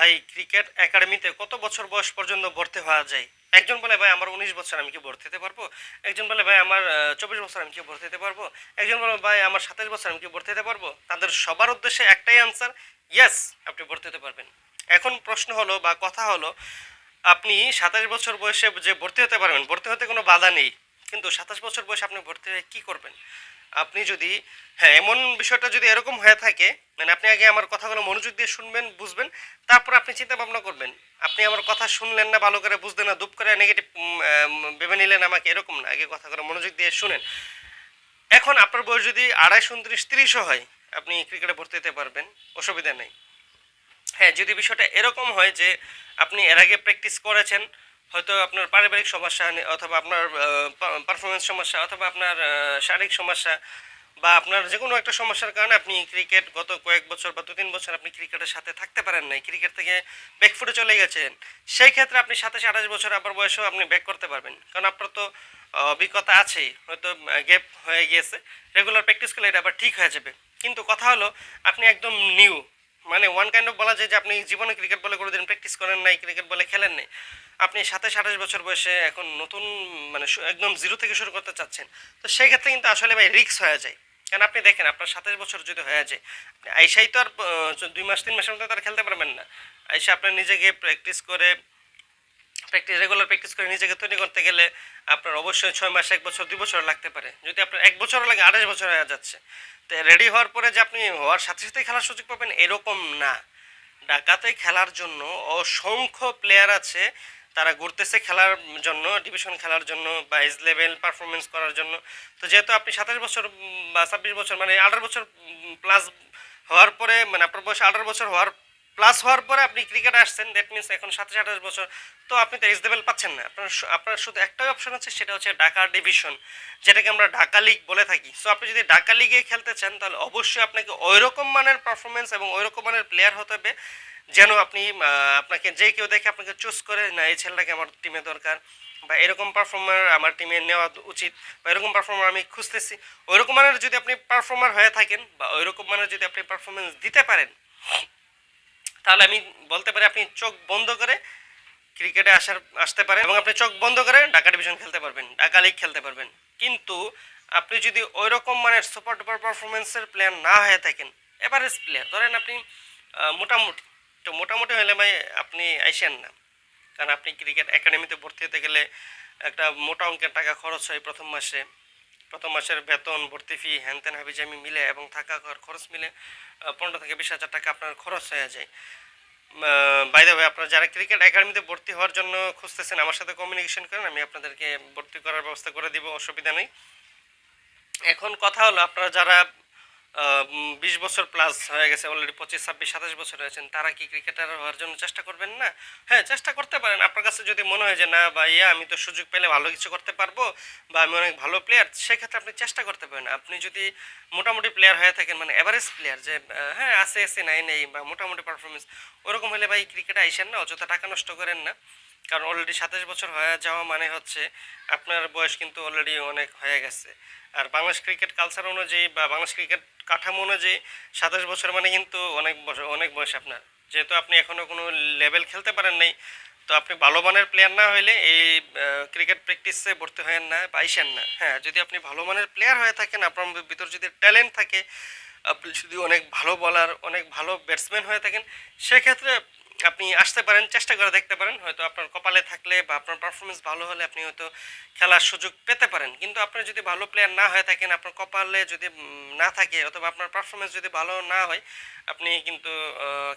ভাই ক্রিকেট একাডেমিতে কত বছর বয়স পর্যন্ত ভর্তি হওয়া যায়? একজন বলে, ভাই, আমার উনিশ বছর, আমি কি ভর্তি হতে পারব? একজন বলে, ভাই, আমার চব্বিশ বছর, আমি কি ভর্তি হতে পারব? একজন বলে, ভাই, আমার সাতাশ বছর, আমি কি ভর্তি হতে পারব? তাদের সবার উদ্দেশ্যে একটাই আনসার ইয়েস আপনি ভর্তি হতে পারবেন। এখন প্রশ্ন হলো বা কথা হলো, আপনি সাতাশ বছর বয়সে যে ভর্তি হতে পারবেন, ভর্তি হতে কোনো বাধা নেই। কিন্তু সাতাশ বছর বয়সে আপনি ভর্তি হয়ে কী করবেন? আপনি যদি হ্যাঁ এমন বিষয়টা যদি এরকম হয়ে থাকে মানে আপনি আগে আমার কথাগুলো মনোযোগ দিয়ে শুনবেন, বুঝবেন, তারপর আপনি চিন্তা ভাবনা করবেন। আপনি আমার কথা শুনলেন না, ভালো করে বুঝলেন না, দুপ করে নেগেটিভ ভেবে নিলেন আমাকে, এরকম না, আগে কথাগুলো মনোযোগ দিয়ে শুনেন। এখন আপনার বয়স যদি আড়াইশ, উনত্রিশ, তিরিশও হয়, আপনি ক্রিকেটে ভর্তি হতে পারবেন, অসুবিধা নেই। হ্যাঁ যদি বিষয়টা এরকম হয় যে আপনি এর আগে প্র্যাকটিস করেছেন হয়তো আপনার পারিবারিক সমস্যা অথবা আপনার পারফরমেন্স সমস্যা অথবা আপনার শারীরিক সমস্যা বা আপনার যে কোনো একটা সমস্যার কারণে আপনি ক্রিকেট গত কয়েক বছর বা দু তিন বছর আপনি ক্রিকেটের সাথে থাকতে পারেন নাই। ক্রিকেট থেকে ব্যাকফুটে চলে গেছেন। সেই ক্ষেত্রে আপনি সাতাশ আঠাশ বছর আপনার বয়সেও আপনি ব্যাক করতে পারবেন। কারণ আপনার তো অভিজ্ঞতা আছেই হয়তো গ্যাপ হয়ে গিয়েছে। রেগুলার প্র্যাকটিস করলে এটা আবার ঠিক হয়ে যাবে। কিন্তু কথা হলো, আপনি একদম নিউ মানে ওয়ান কাইন্ড অফ বলা যায় যে আপনি জীবনে ক্রিকেট বলে কোনোদিন প্র্যাকটিস করেন নাই ক্রিকেট বলে খেলেন নাই। আপনি সাতাশ, আঠাশ বছর বয়সে এখন নতুন মানে একদম জিরো থেকে শুরু করতে চাচ্ছেন, তো সেক্ষেত্রে কিন্তু আসলে ভাই রিক্স হয়ে যায়। কারণ আপনি দেখেন, আপনার সাতাশ বছর যদি হয়ে যায়, আপনি আইসাই তো আর দুই মাস, তিন মাসের মধ্যে তার খেলতে পারবেন না। আইসা আপনার নিজেকে প্র্যাকটিস করে প্র্যাকটিস রেগুলার প্র্যাকটিস করে নিজেকে তৈরি করতে গেলে আপনার অবশ্যই ছয় মাস, এক বছর, দুই বছর লাগতে পারে। যদি আপনার এক বছরও লাগে আড়াইশ বছর হয়ে যাচ্ছে। তো রেডি হওয়ার পরে যে আপনি হওয়ার সাথে সাথে খেলার সুযোগ পাবেন, এরকম না। ঢাকাতে খেলার জন্য অসংখ্য প্লেয়ার আছে, তারা ঘুরতেছে খেলার জন্য ডিভিশন খেলার জন্য বা এজ লেভেল পারফরমেন্স করার জন্য। তো যেহেতু আপনি সাতাশ বছর বা ছাব্বিশ বছর মানে আঠারো বছর প্লাস হওয়ার পরে মানে আপনার বয়স আঠারো বছর হওয়ার প্লাস হওয়ার পরে আপনি ক্রিকেট আসছেন দ্যাট মিনস এখন সাতাশ, আঠাশ বছর। তো আপনি তো লেভেল পাচ্ছেন না। আপনার আপনার শুধু একটাই অপশন আছে, সেটা হচ্ছে ঢাকা ডিভিশন যেটাকে আমরা ঢাকা লিগ বলে থাকি। সো আপনি যদি ঢাকা লিগে খেলতে চান, তাহলে অবশ্যই আপনাকে ওইরকম মানের পারফরমেন্স এবং ওইরকম মানের প্লেয়ার হতে হবে, যেন আপনি আপনাকে যে কেউ দেখে আপনাকে চুজ করে, না, এই ছেলেটাকে আমার টিমে দরকার বা এরকম পারফর্মার আমার টিমে নেওয়া উচিত বা এরকম পারফর্মার আমি খুঁজতেছি। ওইরকম মানের যদি আপনি পারফর্মার হয়ে থাকেন বা ওইরকম মানের যদি আপনি পারফরমেন্স দিতে পারেন তাহলে আমি বলতে পারি আপনি চোখ বন্ধ করে ক্রিকেটে আসার, আসতে পারেন এবং আপনি চোখ বন্ধ করে ঢাকা ডিভিশন খেলতে পারবেন, ঢাকা লিগ খেলতে পারবেন। কিন্তু আপনি যদি ওই রকম মানের সুপার ডুপার পারফরমেন্সের প্লেয়ার না হয়ে থাকেন এভারেজ প্লেয়ার ধরেন আপনি মোটামুটি, তো মোটামুটি হলে ভাই আপনি আইসেন না। কারণ আপনি ক্রিকেট একাডেমিতে ভর্তি হতে গেলে একটা মোটা অঙ্কের টাকা খরচ হয় প্রথম মাসে। প্রথম মাসের বেতন, ভর্তি ফি হ্যান ত্যান হাবিজামি মিলে এবং থাকা খরচ মিলে পনেরো থেকে বিশ হাজার টাকা আপনার খরচ হয়ে যায়। বাইরে ভাই আপনারা যারা ক্রিকেট একাডেমিতে ভর্তি হওয়ার জন্য খুঁজতেছেন, আমার সাথে কমিউনিকেশন করেন, আমি আপনাদেরকে ভর্তি করার ব্যবস্থা করে দিব, অসুবিধা নেই। এখন কথা হলো, আপনারা যারা বিশ বছর প্লাস হয়ে গেছে অলরেডি পঁচিশ, ছাব্বিশ, সাতাশ বছর হয়েছেন তারা কি ক্রিকেটার হওয়ার জন্য চেষ্টা করবেন না? হ্যাঁ চেষ্টা করতে পারেন। আপনার কাছে যদি মনে হয় যে, না বা ইয়া আমি তো সুযোগ পেলে ভালো কিছু করতে পারব বা আমি অনেক ভালো প্লেয়ার সেক্ষেত্রে আপনি চেষ্টা করতে পারেন। আপনি যদি মোটামুটি প্লেয়ার হয়ে থাকেন মানে এভারেজ প্লেয়ার যে হ্যাঁ আছে আছে, নাই, নেই, বা মোটামুটি পারফরমেন্স ওরকম হলে ভাই ক্রিকেটে আইসেন না, অযথা টাকা নষ্ট করেন না। কারণ অলরেডি সাতাশ বছর হয়ে যাওয়া মানে হচ্ছে আপনার বয়স কিন্তু অলরেডি অনেক হয়ে গেছে। আর বাংলাদেশ ক্রিকেট কালচার অনুযায়ী বা বাংলাদেশ ক্রিকেট কাঠামো অনুযায়ী সাতাশ বছর মানে কিন্তু অনেক বছর অনেক বয়স আপনার। যেহেতু আপনি এখনও কোনো লেভেল খেলতে পারেন নাই, তো আপনি ভালো মানের প্লেয়ার না হইলে এই ক্রিকেট প্র্যাকটিসে ভর্তি হয়েন না পাইছেন না। হ্যাঁ যদি আপনি ভালো মানের প্লেয়ার হয়ে থাকেন, আপনার ভিতর যদি ট্যালেন্ট থাকে, আপনি যদি অনেক ভালো বলার অনেক ভালো ব্যাটসম্যান হয়ে থাকেন, সেক্ষেত্রে আপনি আসতে পারেন, চেষ্টা করে দেখতে পারেন। হয়তো আপনার কপালে থাকলে বা আপনার পারফরমেন্স ভালো হলে আপনি হয়তো খেলার সুযোগ পেতে পারেন। কিন্তু আপনার যদি ভালো প্লেয়ার না হয়ে থাকেন, আপনার কপালে যদি না থাকে অথবা আপনার পারফরমেন্স যদি ভালো না হয়, আপনি কিন্তু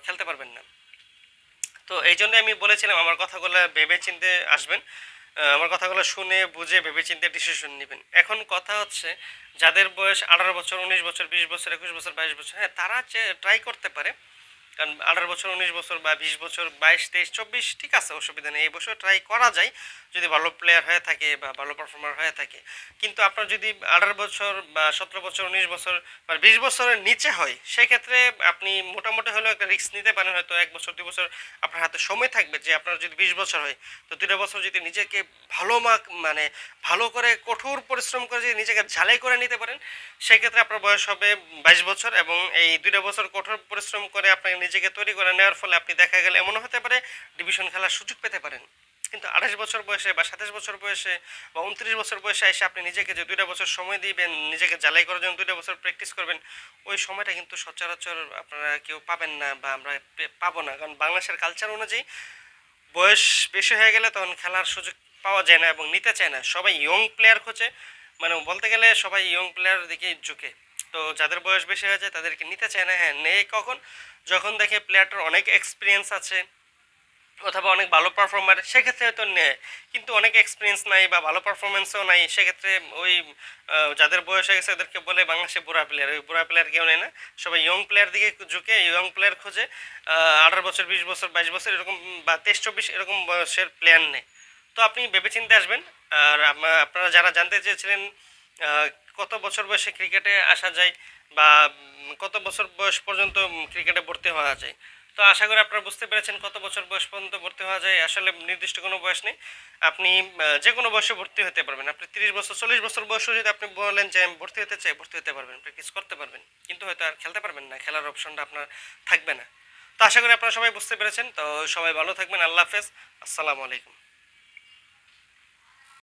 খেলতে পারবেন না। তো এই জন্য আমি বলেছিলাম, আমার কথাগুলো ভেবে চিনতে আসবেন। আমার কথাগুলো শুনে, বুঝে, ভেবে চিনতে ডিসিশন নেবেন। এখন কথা হচ্ছে, যাদের বয়স আঠারো বছর, উনিশ বছর, বিশ বছর, একুশ বছর, বাইশ বছর হ্যাঁ তারা ট্রাই করতে পারে কারণ আঠারো বছর, উনিশ বছর বা বিশ বছর, বাইশ, তেইশ, চব্বিশ, ঠিক আছে, অসুবিধা নেই। এই বছর ট্রাই করা যায়, যদি ভালো প্লেয়ার হয়ে থাকে বা ভালো পারফর্মার হয়ে থাকে। কিন্তু আপনার যদি আঠারো বছর বা সতেরো বছর, উনিশ বছর বা বিশ বছরের নিচে হয়, সেক্ষেত্রে আপনি মোটামুটি হলেও একটা রিস্ক নিতে পারেন। হয়তো এক বছর, দুই বছর আপনার হাতে সময় থাকবে যে আপনার যদি বিশ বছর হয়, তো দুটো বছর যদি নিজেকে ভালো মাক মানে ভালো করে কঠোর পরিশ্রম করে যদি নিজেকে ঝালাই করে নিতে পারেন, সেক্ষেত্রে আপনার বয়স হবে বাইশ বছর এবং এই দুইটা বছর কঠোর পরিশ্রম করে আপনাকে নিজেকে তৈরি করে নেওয়ার ফলে আপনি দেখা গেলে এমনও হতে পারে ডিভিশন খেলার সুযোগ পেতে পারেন। কিন্তু আঠাশ বছর বয়সে বা সাতাশ বছর বয়সে বা উনত্রিশ বছর বয়সে এসে আপনি নিজেকে যে দুইটা বছর সময় দিবেন, নিজেকে জ্বালাই করার জন্য দুইটা বছর প্র্যাকটিস করবেন, ওই সময়টা কিন্তু সচরাচর আপনারা কেউ পাবেন না বা আমরা পাবো না। কারণ বাংলাদেশের কালচার অনুযায়ী বয়স বেশি হয়ে গেলে তখন খেলার সুযোগ পাওয়া যায় না এবং নিতে চায় না। সবাই ইয়ং প্লেয়ার খোঁজে। মানে বলতে গেলে সবাই ইয়ং প্লেয়ার দিকে ঝুঁকে। তো যাদের বয়স বেশি হয়ে যায় তাদেরকে নিতে চায় না। হ্যাঁ নেই কখন? যখন দেখে প্লেয়ারটার অনেক এক্সপিরিয়েন্স আছে অথবা অনেক ভালো পারফর্মার সেক্ষেত্রে হয়তো নেয়। কিন্তু অনেক এক্সপিরিয়েন্স নাই বা ভালো পারফরমেন্সও নাই, সেক্ষেত্রে ওই যাদের বয়স হয়ে গেছে ওদেরকে বলে বাংলাদেশে বুড়া প্লেয়ার ওই বুড়া প্লেয়ার কেউ নেয় না। সবাই ইয়ং প্লেয়ার দিকে ঝুঁকে ইয়ং প্লেয়ার খোঁজে আঠারো বছর, বিশ বছর, বাইশ বছর এরকম বা তেইশ, চব্বিশ এরকম বয়সের প্লেয়ার নেয়। তো আপনি ভেবেচিন্তে আসবেন। আর আপনারা যারা জানতে চেয়েছিলেন কত বছর বয়সে ক্রিকেটে আসা যায় বা কত বছর বয়স পর্যন্ত ক্রিকেটে ভর্তি হওয়া যায়? তো আশা করি আপনারা বুঝতে পেরেছেন কত বছর বয়স পর্যন্ত ভর্তি হওয়া যায়। আসলে নির্দিষ্ট কোনো বয়স নেই। আপনি যে কোনো বয়সে ভর্তি হতে পারবেন। আপনি তিরিশ বছর, চল্লিশ বছর বয়সে যদি আপনি বলেন যে আমি ভর্তি হতে চাই, ভর্তি হতে পারবেন। প্র্যাকটিস করতে পারবেন। কিন্তু হয়তো আর খেলতে পারবেন না। খেলার অপশনটা আপনার থাকবে না। তো আশা করি আপনারা সবাই বুঝতে পেরেছেন। তো সবাই ভালো থাকবেন। আল্লাহ হাফেজ। আসসালামু আলাইকুম।